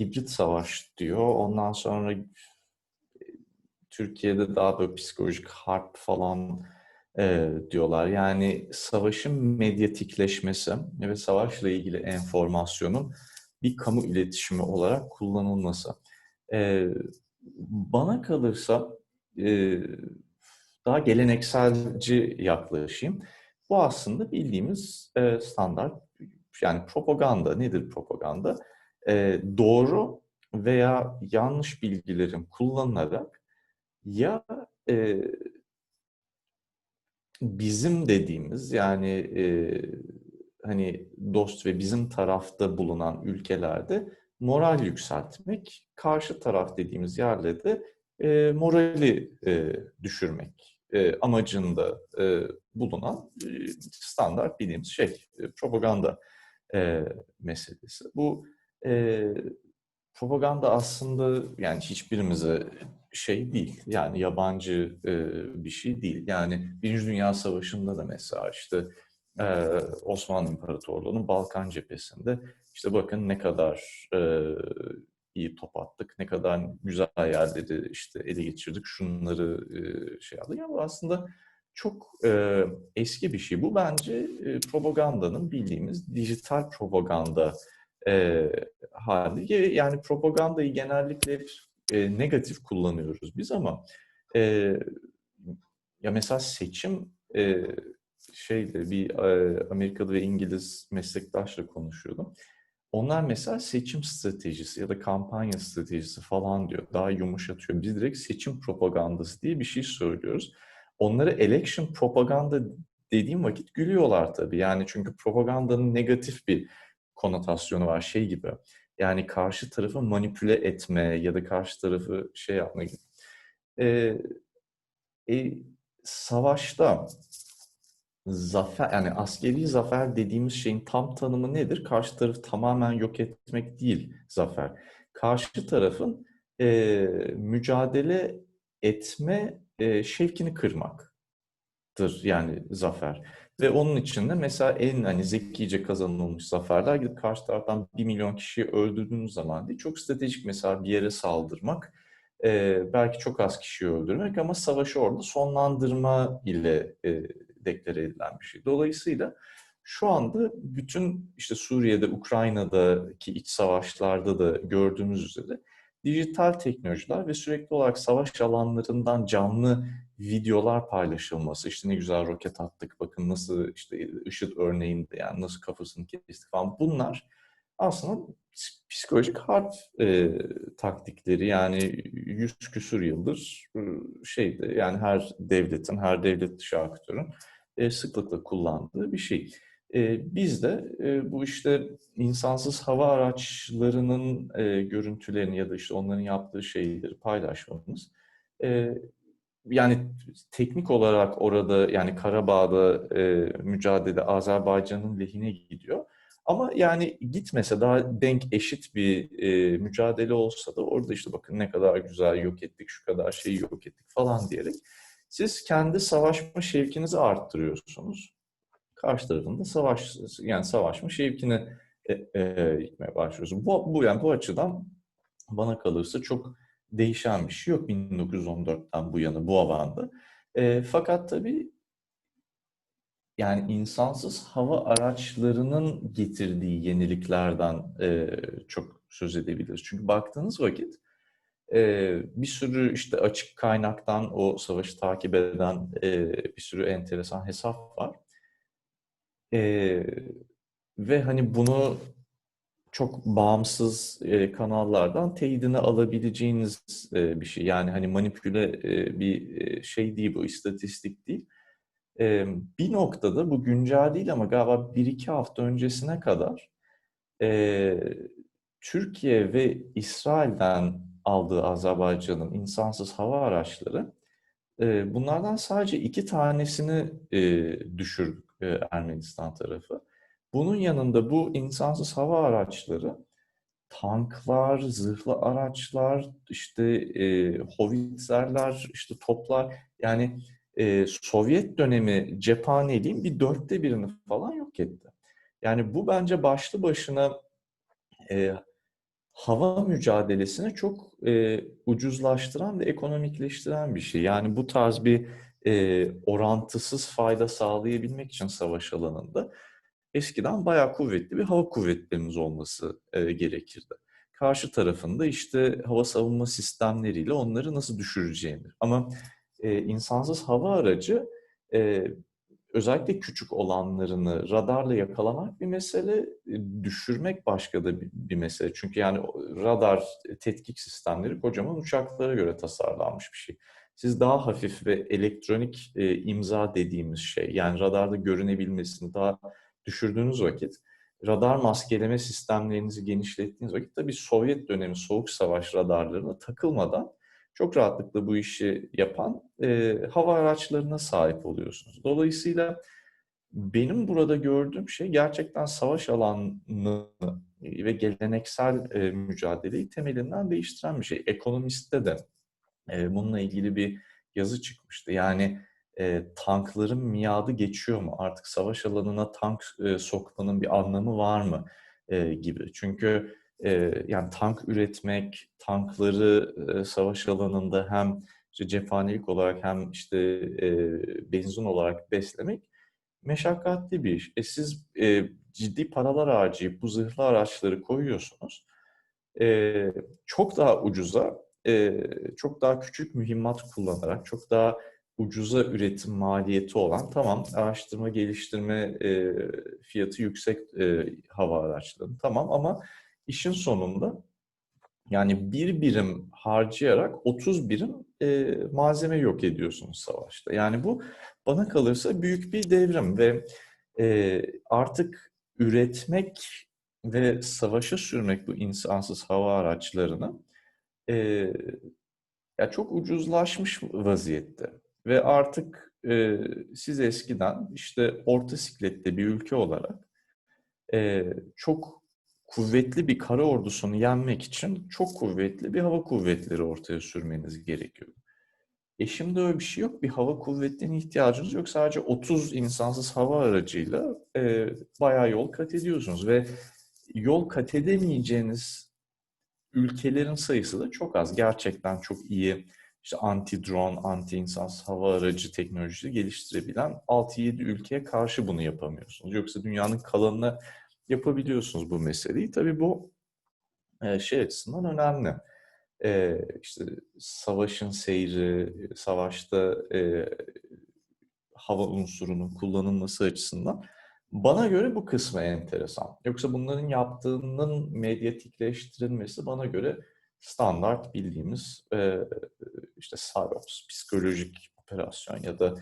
hibrit savaş diyor. Ondan sonra Türkiye'de daha böyle psikolojik harp falan e, diyorlar. Yani savaşın medyatikleşmesi ve savaşla ilgili enformasyonun bir kamu iletişimi olarak kullanılması. E, bana kalırsa e, daha gelenekselci yaklaşayım. Bu aslında bildiğimiz e, standart yani propaganda. Nedir propaganda? E, doğru veya yanlış bilgilerin kullanılarak ya e, bizim dediğimiz yani e, hani dost ve bizim tarafta bulunan ülkelerde moral yükseltmek, karşı taraf dediğimiz yerlerde e, morali e, düşürmek e, amacında e, bulunan e, standart bildiğimiz şey, e, propaganda e, meselesi. Bu e, propaganda aslında yani hiçbirimize şey değil. Yani yabancı e, bir şey değil. Yani Birinci Dünya Savaşı'nda da mesela işte e, Osmanlı İmparatorluğu'nun Balkan cephesinde işte bakın ne kadar e, iyi top attık, ne kadar güzel yerleri işte ele geçirdik, şunları e, şey aldık. Yani bu aslında çok e, eski bir şey. Bu bence e, propagandanın bildiğimiz dijital propaganda e, hali. Yani propagandayı genellikle hep e, negatif kullanıyoruz biz ama e, ya mesela seçim e, şeyde bir e, Amerikalı ve İngiliz meslektaşla konuşuyordum. Onlar mesela seçim stratejisi ya da kampanya stratejisi falan diyor. Daha yumuşatıyor. Biz direkt seçim propagandası diye bir şey söylüyoruz. Onlara election propaganda dediğim vakit gülüyorlar tabii. Yani çünkü propagandanın negatif bir konotasyonu var şey gibi. Yani karşı tarafı manipüle etme ya da karşı tarafı şey yapma gibi. Ee, e, savaşta zafer yani askeri zafer dediğimiz şeyin tam tanımı nedir? Karşı tarafı tamamen yok etmek değil zafer. Karşı tarafın e, mücadele etme e, şevkini kırmaktır yani zafer. Ve onun için de mesela en hani zekice kazanılmış zaferler gidip karşı taraftan bir milyon kişiyi öldürdüğünüz zaman değil. Çok stratejik mesela bir yere saldırmak, e, belki çok az kişiyi öldürmek ama savaşı orada sonlandırma ile e, deklare edilen bir şey. Dolayısıyla şu anda bütün işte Suriye'de, Ukrayna'daki iç savaşlarda da gördüğümüz üzere dijital teknolojiler ve sürekli olarak savaş alanlarından canlı videolar paylaşılması, işte ne güzel roket attık, bakın nasıl işte IŞİD örneğinde yani nasıl kafasını kestik falan bunlar aslında psikolojik harp e, taktikleri yani yüz küsur yıldır e, şeydi yani her devletin, her devlet dışı aktörün e, sıklıkla kullandığı bir şey. E, biz de e, bu işte insansız hava araçlarının e, görüntülerini ya da işte onların yaptığı şeyleri paylaşmamız e, yani teknik olarak orada yani Karabağ'da e, mücadele Azerbaycan'ın lehine gidiyor. Ama yani gitmese daha denk eşit bir e, mücadele olsa da orada işte bakın ne kadar güzel yok ettik, şu kadar şeyi yok ettik falan diyerek siz kendi savaşma şevkinizi arttırıyorsunuz. Karşı tarafında savaş yani savaşma şevkini e, e, gitmeye başlıyorsunuz. Bu, bu yani bu açıdan bana kalırsa çok değişen bir şey yok 1914'ten bu yana bu alanda. E, fakat tabii yani insansız hava araçlarının getirdiği yeniliklerden e, çok söz edebiliriz. Çünkü baktığınız vakit e, bir sürü işte açık kaynaktan o savaşı takip eden e, bir sürü enteresan hesap var. E, ve hani bunu çok bağımsız e, kanallardan teyidini alabileceğiniz e, bir şey. Yani hani manipüle e, bir e, şey değil bu, istatistik değil. E, bir noktada bu güncel değil ama galiba bir iki hafta öncesine kadar e, Türkiye ve İsrail'den aldığı Azerbaycan'ın insansız hava araçları e, bunlardan sadece iki tanesini e, düşürdük e, Ermenistan tarafı. Bunun yanında bu insansız hava araçları tanklar, zırhlı araçlar, işte e, hovitzerler, işte toplar yani e, Sovyet dönemi cephaneliğin bir dörtte birini falan yok etti. Yani bu bence başlı başına e, hava mücadelesini çok e, ucuzlaştıran ve ekonomikleştiren bir şey. Yani bu tarz bir e, orantısız fayda sağlayabilmek için savaş alanında eskiden bayağı kuvvetli bir hava kuvvetlerimiz olması e, gerekirdi. Karşı tarafında işte hava savunma sistemleriyle onları nasıl düşüreceğini. Ama e, insansız hava aracı e, özellikle küçük olanlarını radarla yakalamak bir mesele, düşürmek başka da bir, bir mesele. Çünkü yani radar tetkik sistemleri kocaman uçaklara göre tasarlanmış bir şey. Siz daha hafif ve elektronik e, imza dediğimiz şey, yani radarda görünebilmesini daha düşürdüğünüz vakit, radar maskeleme sistemlerinizi genişlettiğiniz vakit tabii Sovyet dönemi soğuk savaş radarlarına takılmadan çok rahatlıkla bu işi yapan e, hava araçlarına sahip oluyorsunuz. Dolayısıyla benim burada gördüğüm şey gerçekten savaş alanını ve geleneksel e, mücadeleyi temelinden değiştiren bir şey. Ekonomiste de bununla ilgili bir yazı çıkmıştı. Yani e, tankların miadı geçiyor mu? Artık savaş alanına tank e, sokmanın bir anlamı var mı? E, gibi. Çünkü e, yani tank üretmek, tankları e, savaş alanında hem işte cephanelik olarak hem işte e, benzin olarak beslemek meşakkatli bir iş. E siz e, ciddi paralar harcayıp bu zırhlı araçları koyuyorsunuz. E, çok daha ucuza, e, çok daha küçük mühimmat kullanarak, çok daha ucuza üretim maliyeti olan tamam araştırma geliştirme e, fiyatı yüksek e, hava araçları tamam ama işin sonunda yani bir birim harcayarak 30 birim e, malzeme yok ediyorsunuz savaşta. Yani bu bana kalırsa büyük bir devrim ve e, artık üretmek ve savaşa sürmek bu insansız hava araçlarını e, ya çok ucuzlaşmış vaziyette. Ve artık e, siz eskiden işte orta siklette bir ülke olarak e, çok kuvvetli bir kara ordusunu yenmek için çok kuvvetli bir hava kuvvetleri ortaya sürmeniz gerekiyor. E şimdi öyle bir şey yok. Bir hava kuvvetlerine ihtiyacınız yok. Sadece 30 insansız hava aracıyla e, bayağı yol kat ediyorsunuz ve yol kat edemeyeceğiniz ülkelerin sayısı da çok az. Gerçekten çok iyi işte anti-drone, anti-insansız hava aracı teknolojisi geliştirebilen 6-7 ülkeye karşı bunu yapamıyorsunuz. Yoksa dünyanın kalanına yapabiliyorsunuz bu meseleyi. Tabii bu e, şey açısından önemli. E, işte savaşın seyri, savaşta e, hava unsurunun kullanılması açısından bana göre bu kısmı enteresan. Yoksa bunların yaptığının medyatikleştirilmesi bana göre standart bildiğimiz işte SAROPS, psikolojik operasyon ya da